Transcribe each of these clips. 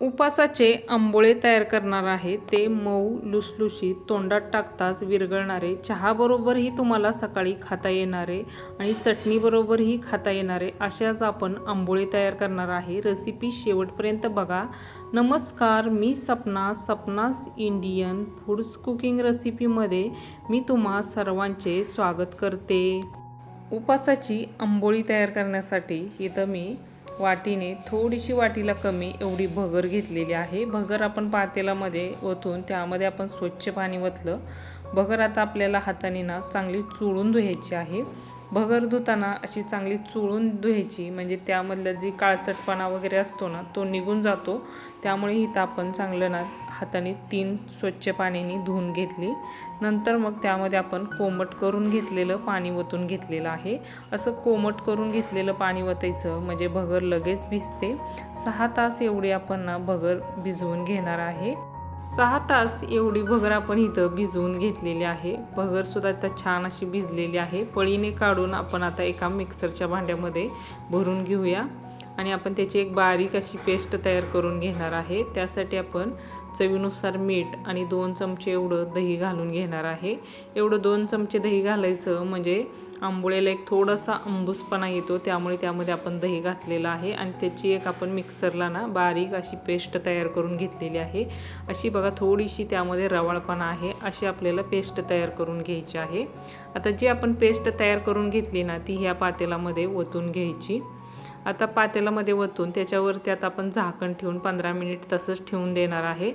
उपासाचे आंबोळे तयार करणार आहे. ते मऊ लुसलुशीत तोंडात टाकताच विरघळणारे. चहाबरोबरही तुम्हाला सकाळी खाता येणारे आणि चटणीबरोबरही खाता येणारे अशाच आपण आंबोळे तयार करणार आहे. रेसिपी शेवटपर्यंत बघा. नमस्कार मी Sapna Sapna's Indian foods cooking रेसिपीमध्ये मी तुम्हा सर्वांचे स्वागत करते. उपासाची आंबोळी तयार करण्यासाठी इथं मी वाटीने थोडीशी वाटीला कमी एवढी भगर घेतलेली आहे. भगर आपण पातेलामध्ये ओतून त्यामध्ये आपण स्वच्छ पाणी ओतलं. भगर आता आपल्याला हाताने ना चांगली चुळून धुवायची आहे. भगर धुताना अशी चांगली चुळून धुवायची म्हणजे त्यामधलं जी काळसटपणा वगैरे असतो ना तो निघून जातो. त्यामुळे इथं आपण चांगलं ना हाताने तीन स्वच्छ पाण्याने धुवून घेतली. नंतर मग त्यामध्ये आपण कोमट करून घेतलेलं पाणी ओतून घेतलेलं आहे. असं कोमट करून घेतलेलं पाणी ओतायचं म्हणजे भगर लगेच भिजते. सहा तास एवढी आपण ना भगर भिजवून घेणार आहे. सहा तास एवढी भगर आपण इथं भिजवून घेतलेली आहे. भगरसुद्धा आता छान अशी भिजलेली आहे. पळीने काढून आपण आता एका मिक्सरच्या भांड्यामध्ये भरून घेऊया. आणि आपण त्याची एक बारीक अशी पेस्ट तयार करून घेणार आहे. त्यासाठी आपण चवीनुसार मीठ आणि दोन चमचे एवढं दही घालून घेणार आहे. एवढं दोन चमचे दही घालायचं म्हणजे आंबोळ्याला एक थोडासा आंबूसपणा येतो त्यामुळे त्यामध्ये आपण दही घातलेलं आहे आणि त्याची एक आपण मिक्सरला ना बारीक अशी पेस्ट तयार करून घेतलेली आहे. अशी बघा थोडीशी त्यामध्ये रवाळपणा आहे अशी आपल्याला पेस्ट तयार करून घ्यायची आहे. आता जी आपण पेस्ट तयार करून घेतली ना ती ह्या पातेलामध्ये ओतून घ्यायची. आता पातेलामध्ये वतून त्याच्यावर त्यात आपण झाकण ठेवून पंधरा मिनिट तसंच ठेवून देणार आहे.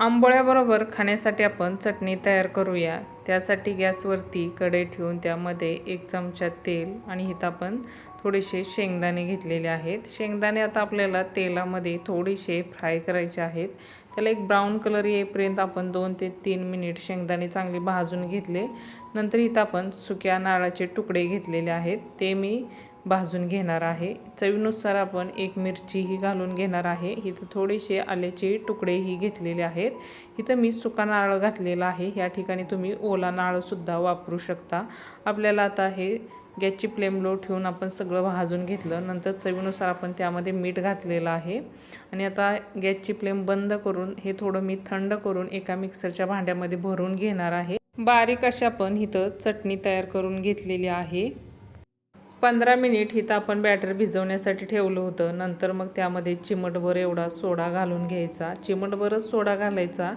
आंबोळ्याबरोबर खाण्यासाठी आपण चटणी तयार करूया. त्यासाठी गॅसवरती कढई ठेवून त्यामध्ये एक चमचा तेल आणि इथं आपण थोडेसे शेंगदाणे घेतलेले आहेत. शेंगदाणे आता आपल्याला तेलामध्ये थोडेसे फ्राय करायचे आहेत. त्याला एक ब्राऊन कलर येईपर्यंत आपण दोन ते तीन मिनिट शेंगदाणे चांगले भाजून घेतले. नंतर इथं आपण सुक्या नारळाचे तुकडे घेतलेले आहेत. ते मी भाजून घेणार आहे. चवीनुसार आपण एक मिरचीही घालून घेणार आहे. इथं थोडेसे आल्याचे तुकडेही घेतलेले आहेत. इथं मी सुका नारळ घातलेला आहे. ह्या ठिकाणी तुम्ही ओला नारळसुद्धा वापरू शकता. आपल्याला आता हे गॅसची फ्लेम लो ठेवून आपण सगळं भाजून घेतलं. नंतर चवीनुसार आपण त्यामध्ये मीठ घातलेलं आहे. आणि आता गॅसची फ्लेम बंद करून हे थोडं मी थंड करून एका मिक्सरच्या भांड्यामध्ये भरून घेणार आहे. बारीक अशा पण इथं चटणी तयार करून घेतलेली आहे. पंधरा मिनिट हिथं आपण बॅटर भिजवण्यासाठी ठेवलं होतं. नंतर मग त्यामध्ये चिमटभर एवढा सोडा घालून घ्यायचा. चिमटभरच सोडा घालायचा.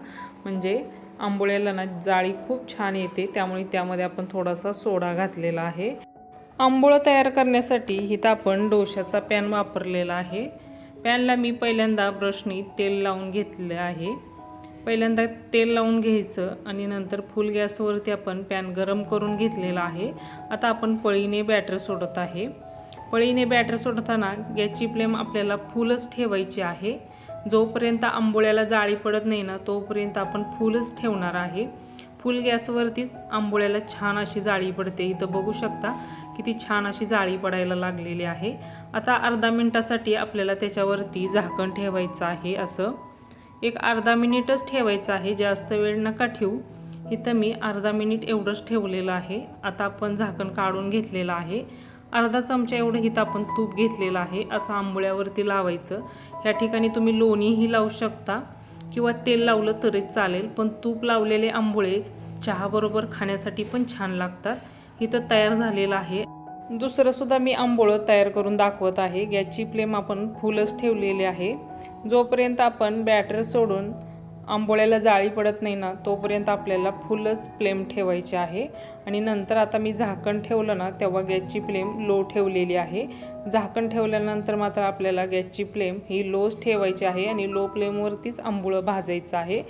म्हणजे आंबोळ्याला ना जाळी खूप छान येते. त्यामुळे त्यामध्ये आपण थोडासा सोडा घातलेला आहे. आंबोळं तयार करण्यासाठी हिथं आपण डोशाचा पॅन वापरलेला आहे. पॅनला मी पहिल्यांदा ब्रशनी तेल लावून घेतलेलं आहे. पहिल्यांदा तेल लावून घ्यायचं आणि नंतर फुल गॅसवरती आपण पॅन गरम करून घेतलेला आहे. आता आपण पळीने बॅटर सोडत आहे. पळीने बॅटर सोडताना गॅसची फ्लेम आपल्याला फुलच ठेवायची आहे. जोपर्यंत आंबोळ्याला जाळी पडत नाही ना तोपर्यंत आपण फुलच ठेवणार आहे. फुल गॅसवरतीच आंबोळ्याला छान अशी जाळी पडते. इथं बघू शकता किती छान अशी जाळी पडायला लागलेली आहे. आता अर्धा मिनटासाठी आपल्याला त्याच्यावरती झाकण ठेवायचं आहे असं. एक अर्धा मिनिटच ठेवायचं आहे जास्त वेळ नका ठेवू. इथं मी अर्धा मिनिट एवढंच ठेवलेलं आहे. आता आपण झाकण काढून घेतलेलं आहे. अर्धा चमचा एवढं इथं आपण तूप घेतलेलं आहे असं आंबोळ्यावरती लावायचं. ह्या ठिकाणी तुम्ही लोणीही लावू शकता किंवा तेल लावलं तरी चालेल पण तूप लावलेले आंबोळे चहाबरोबर खाण्यासाठी पण छान लागतात. इथं तयार झालेलं आहे. दुसरंसुद्धा मी आंबोळं तयार करून दाखवत आहे. गॅसची फ्लेम आपण फुलच ठेवलेली आहे. जोपर्यंत आपण बॅटर सोडून आंबोळ्याला जाळी पडत नाही ना तोपर्यंत आपल्याला फुलच फ्लेम ठेवायची आहे. आणि नंतर आता मी झाकण ठेवलं ना तेव्हा गॅसची फ्लेम लो ठेवलेली आहे. झाकण ठेवल्यानंतर मात्र आपल्याला गॅसची फ्लेम ही लोच ठेवायची आहे आणि लो फ्लेमवरतीच आंबोळं भाजायचं आहे.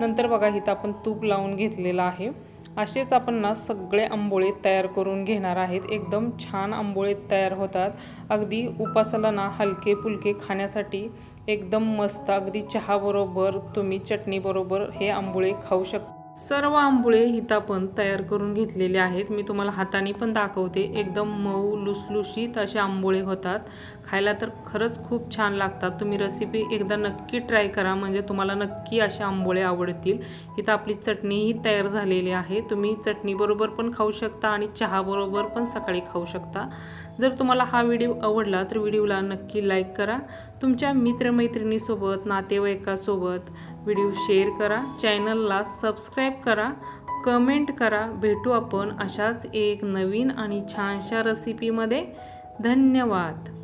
नंतर बघा इथं आपण तूप लावून घेतलेलं आहे. असेच आपण ना सगळे आंबोळे तयार करून घेणार आहेत. एकदम छान आंबोळे तयार होतात. अगदी उपासाला ना हलके फुलके खाण्यासाठी एकदम मस्त अगदी चहाबरोबर तुम्ही चटणीबरोबर हे आंबोळे खाऊ शकता. सर्व आंबोळे इथं पण तयार करून घेतलेले आहेत. मी तुम्हाला हाताने पण दाखवते. एकदम मऊ लुसलुशीत असे आंबोळे होतात. खायला तर खरंच खूप छान लागतात. तुम्ही रेसिपी एकदा नक्की ट्राय करा. म्हणजे तुम्हाला नक्की असे आंबोळे आवडतील. इथं आपली चटणीही तयार झालेली आहे. तुम्ही चटणीबरोबर पण खाऊ शकता आणि चहाबरोबर पण सकाळी खाऊ शकता. जर तुम्हाला हा व्हिडिओ आवडला तर व्हिडिओला नक्की लाईक करा. तुमच्या मित्रमैत्रिणीसोबत नातेवाईकासोबत व्हिडिओ शेअर करा. चॅनलला सबस्क्राईब करा. कमेंट करा. भेटू आपण अशाच एक नवीन आणि छानशा रेसिपीमध्ये धन्यवाद.